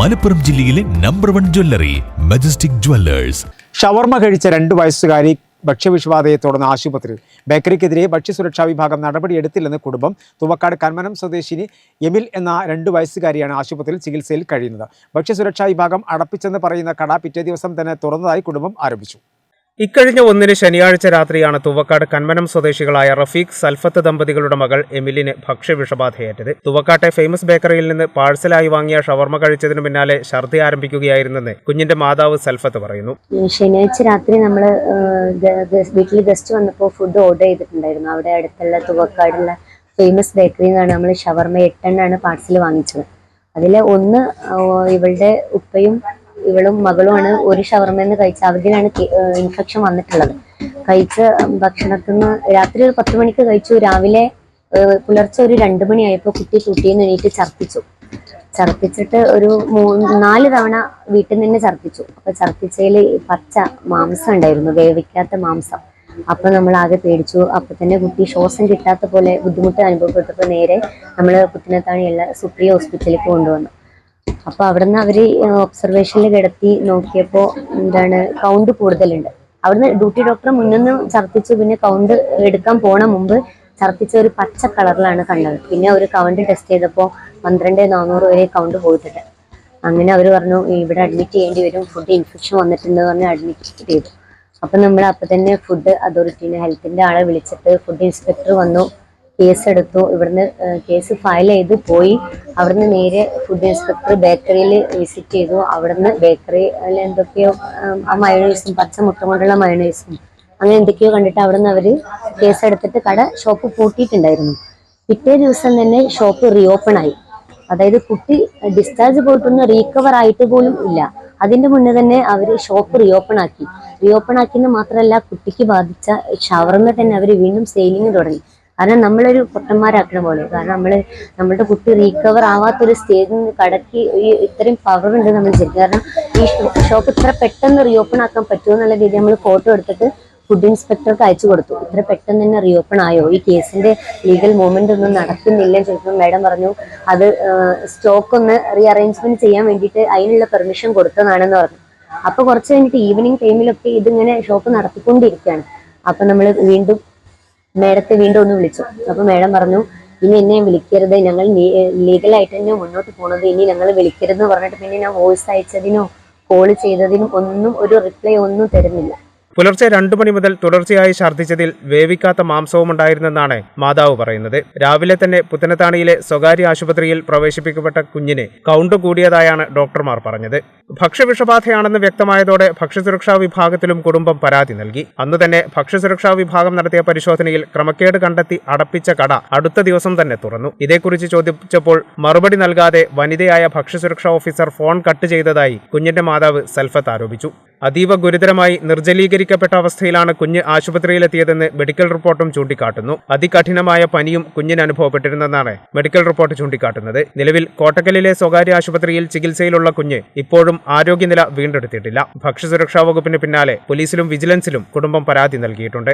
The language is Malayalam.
മലപ്പുറം ജില്ലയിലെ number one jewellery Majestic Jewellers ഷവർമ കഴിച്ച രണ്ട് വയസ്സുകാരി ഭക്ഷ്യവിഷബാധയെ തുടർന്ന് ആശുപത്രിയിൽ. ബേക്കറിക്കെതിരെ ഭക്ഷ്യസുരക്ഷാ വിഭാഗം നടപടിയെടുത്തില്ലെന്ന് കുടുംബം. തുവക്കാട് കന്മനം സ്വദേശിനി എമിൽ എന്ന രണ്ട് വയസ്സുകാരിയാണ് ആശുപത്രിയിൽ ചികിത്സയിൽ കഴിയുന്നത്. ഭക്ഷ്യസുരക്ഷാ വിഭാഗം അടപ്പിച്ചെന്ന് പറയുന്ന കട പിറ്റേ ദിവസം തന്നെ തുറന്നതായി കുടുംബം ആരോപിച്ചു. ഇക്കഴിഞ്ഞ ഒന്നിന് ശനിയാഴ്ച രാത്രിയാണ് തുവക്കാട് കന്മനം സ്വദേശികളായ റഫീഖ് സൽഫത്ത് ദമ്പതികളുടെ മകൾ എമിലിന് ഭക്ഷ്യവിഷബാധയേറ്റത്. തുവക്കാട്ടെ ഫേമസ് ബേക്കറിയിൽ നിന്ന് പാഴ്സലായി വാങ്ങിയ ഷവർമ കഴിച്ചതിനു പിന്നാലെ ഛർദി ആരംഭിക്കുകയായിരുന്നെന്ന് കുഞ്ഞിന്റെ മാതാവ് സൽഫത്ത് പറയുന്നു. ശനിയാഴ്ച രാത്രി നമ്മൾ വീട്ടിൽ ഗസ്റ്റ് വന്നപ്പോൾ ഫുഡ് ഓർഡർ ചെയ്തിട്ടുണ്ടായിരുന്നു. അവിടെ അടുത്തുള്ള തുവക്കാടുള്ള ഫേമസ് ബേക്കറിയിൽ നിന്നാണ് നമ്മൾ ഷവർമ എട്ടെണ്ണാണ് പാഴ്സൽ വാങ്ങിച്ചത്. അതിൽ ഒന്ന് ഇവളുടെ ഉപ്പയും ഇവളും മകളുമാണ് ഒരു ഷവർമയിൽ കഴിച്ച അവരിലാണ് ഇൻഫെക്ഷൻ വന്നിട്ടുള്ളത്. കഴിച്ച ഭക്ഷണത്തിൽ നിന്ന് രാത്രി ഒരു പത്ത് മണിക്ക് കഴിച്ചു. രാവിലെ പുലർച്ചെ ഒരു രണ്ട് മണിയായപ്പോൾ കുട്ടി കുട്ടിയെന്ന് എണീറ്റ് ഛർദ്ദിച്ചു. ഛർദ്ദിച്ചിട്ട് ഒരു മൂന്ന് നാല് തവണ വീട്ടിൽ നിന്ന് ഛർദ്ദിച്ചു. അപ്പൊ ഛർദ്ദിച്ചതിൽ പച്ച മാംസം ഉണ്ടായിരുന്നു. വേവിക്കാത്ത മാംസം. അപ്പൊ നമ്മൾ ആകെ പേടിച്ചു. അപ്പൊ തന്നെ കുട്ടി ശ്വാസം കിട്ടാത്ത പോലെ ബുദ്ധിമുട്ട് അനുഭവപ്പെട്ടപ്പോൾ നേരെ നമ്മൾ പുത്തിനത്താണിയുള്ള സുപ്രിയ ഹോസ്പിറ്റലിൽ കൊണ്ടുവന്നു. അപ്പൊ അവിടുന്ന് അവർ ഒബ്സർവേഷനിൽ കിടത്തി നോക്കിയപ്പോ എന്താണ് കൗണ്ട് കൂടുതലുണ്ട്. അവിടുന്ന് ഡ്യൂട്ടി ഡോക്ടർ മുന്നൊന്ന് ഛർദ്ദിച്ചു പിന്നെ കൗണ്ട് എടുക്കാൻ പോണ മുമ്പ് ഛർദ്ദിച്ച ഒരു പച്ച കളറിലാണ് കണ്ടത്. പിന്നെ ഒരു കൗണ്ട് ടെസ്റ്റ് ചെയ്തപ്പോൾ പന്ത്രണ്ട് നാനൂറ് വരെ കൗണ്ട് പോയിട്ടുണ്ട്. അങ്ങനെ അവർ പറഞ്ഞു ഇവിടെ അഡ്മിറ്റ് ചെയ്യേണ്ടി വരും ഫുഡ് ഇൻഫെക്ഷൻ വന്നിട്ടുണ്ട് പറഞ്ഞ് അഡ്മിറ്റ് ചെയ്തു. അപ്പൊ നമ്മൾ അപ്പൊ തന്നെ ഫുഡ് അതോറിറ്റീനെ ഹെൽത്തിന്റെ ആളെ വിളിച്ചിട്ട് ഫുഡ് ഇൻസ്പെക്ടർ വന്നു. കേസ് എടുത്തു ഇവിടുന്ന് കേസ് ഫയൽ ചെയ്തു പോയി. അവിടുന്ന് നേരെ ഫുഡ് ഇൻസ്പെക്ടർ ബേക്കറിയിൽ വിസിറ്റ് ചെയ്തു. അവിടുന്ന് ബേക്കറി എന്തൊക്കെയോ ആ മയണൈസും പച്ച മുട്ട കൊണ്ടുള്ള മയണൈസും അങ്ങനെ എന്തൊക്കെയോ കണ്ടിട്ട് അവിടുന്ന് അവർ കേസെടുത്തിട്ട് കട ഷോപ്പ് പൂട്ടിയിട്ടുണ്ടായിരുന്നു. പിറ്റേ ദിവസം തന്നെ ഷോപ്പ് റീഓപ്പൺ ആയി. അതായത് കുട്ടി ഡിസ്ചാർജ് പോയിട്ടൊന്നും റീകവർ ആയിട്ട് പോലും ഇല്ല. അതിന്റെ മുന്നേ തന്നെ അവർ ഷോപ്പ് റീഓപ്പൺ ആക്കി. റീഓപ്പൺ ആക്കിയെന്ന് മാത്രമല്ല കുട്ടിക്ക് ബാധിച്ച ഷവർന്ന് തന്നെ അവർ വീണ്ടും സെയിലിംഗ് തുടങ്ങി. കാരണം നമ്മളൊരു പൊട്ടന്മാരാക്കണ പോലെ. കാരണം നമ്മൾ നമ്മുടെ കുട്ടി റീകവർ ആവാത്തൊരു സ്റ്റേജിൽ നിന്ന് കടക്കി ഈ ഇത്രയും പവർ ഉണ്ട് നമ്മൾ ശരിക്കും കാരണം ഈ ഷോപ്പ് ഇത്ര പെട്ടെന്ന് റീഓപ്പൺ ആക്കാൻ പറ്റുമോ എന്നുള്ള രീതിയിൽ നമ്മൾ ഫോട്ടോ എടുത്തിട്ട് ഫുഡ് ഇൻസ്പെക്ടർക്ക് അയച്ചു കൊടുത്തു. ഇത്ര പെട്ടെന്ന് തന്നെ റീഓപ്പൺ ആയോ? ഈ കേസിന്റെ ലീഗൽ മൂവ്മെന്റ് ഒന്നും നടക്കുന്നില്ലെന്ന് ചോദിച്ചപ്പോൾ മാഡം പറഞ്ഞു. അത് സ്റ്റോക്ക് ഒന്ന് റീഅറേഞ്ച്മെന്റ് ചെയ്യാൻ വേണ്ടിയിട്ട് അതിനുള്ള പെർമിഷൻ കൊടുത്തതാണെന്ന് പറഞ്ഞു. അപ്പൊ കുറച്ച് കഴിഞ്ഞിട്ട് ഈവനിങ് ടൈമിലൊക്കെ ഇതിങ്ങനെ ഷോപ്പ് നടത്തിക്കൊണ്ടിരിക്കുകയാണ്. അപ്പൊ നമ്മൾ വീണ്ടും മേഡത്തെ വീണ്ടും ഒന്ന് വിളിച്ചു. അപ്പൊ മേഡം പറഞ്ഞു ഇനി എന്നെ വിളിക്കരുത്. ഞങ്ങൾ ലീഗലായിട്ട് തന്നെ മുന്നോട്ട് പോണത്. ഇനി ഞങ്ങൾ വിളിക്കരുത് പറഞ്ഞിട്ട് പിന്നെ ഞാൻ വോയിസ് അയച്ചതിനോ കോൾ ചെയ്തതിനും ഒന്നും ഒരു റിപ്ലൈ ഒന്നും തരുന്നില്ല. പുലർച്ചെ രണ്ടു മണി മുതൽ തുടർച്ചയായി ഛർദ്ദിച്ചതിൽ വേവിക്കാത്ത മാംസവും ഉണ്ടായിരുന്നെന്നാണ് മാതാവ് പറയുന്നത്. രാവിലെ തന്നെ പുത്തനത്താണിയിലെ സ്വകാര്യ ആശുപത്രിയിൽ പ്രവേശിപ്പിക്കപ്പെട്ട കുഞ്ഞിന് കൗണ്ട് കൂടിയതായാണ് ഡോക്ടർമാർ പറഞ്ഞത്. ഭക്ഷ്യവിഷബാധയാണെന്ന് വ്യക്തമായതോടെ ഭക്ഷ്യസുരക്ഷാ വിഭാഗത്തിലും കുടുംബം പരാതി നൽകി. അന്ന് തന്നെ ഭക്ഷ്യസുരക്ഷാ വിഭാഗം നടത്തിയ പരിശോധനയിൽ ക്രമക്കേട് കണ്ടെത്തി അടപ്പിച്ച കട അടുത്ത ദിവസം തന്നെ തുറന്നു. ഇതേക്കുറിച്ച് ചോദിച്ചപ്പോൾ മറുപടി നൽകാതെ വനിതയായ ഭക്ഷ്യസുരക്ഷാ ഓഫീസർ ഫോൺ കട്ട് ചെയ്തതായി കുഞ്ഞിന്റെ മാതാവ് സൽഫത്ത് ആരോപിച്ചു. അതീവ ഗുരുതരമായി നിർജലീകരിക്കപ്പെട്ട അവസ്ഥയിലാണ് കുഞ്ഞ് ആശുപത്രിയിലെത്തിയതെന്ന് മെഡിക്കൽ റിപ്പോർട്ടും ചൂണ്ടിക്കാട്ടുന്നു. അതികഠിനമായ പനിയും കുഞ്ഞിന് അനുഭവപ്പെട്ടിരുന്നെന്നാണ് മെഡിക്കൽ റിപ്പോർട്ട് ചൂണ്ടിക്കാട്ടുന്നത്. നിലവിൽ കോട്ടക്കലിലെ സ്വകാര്യ ആശുപത്രിയിൽ ചികിത്സയിലുള്ള കുഞ്ഞ് ഇപ്പോഴും ആരോഗ്യനില വീണ്ടെടുത്തിട്ടില്ല. ഭക്ഷ്യസുരക്ഷാ വകുപ്പിന് പിന്നാലെ പോലീസിലും വിജിലൻസിലും കുടുംബം പരാതി നൽകിയിട്ടുണ്ട്.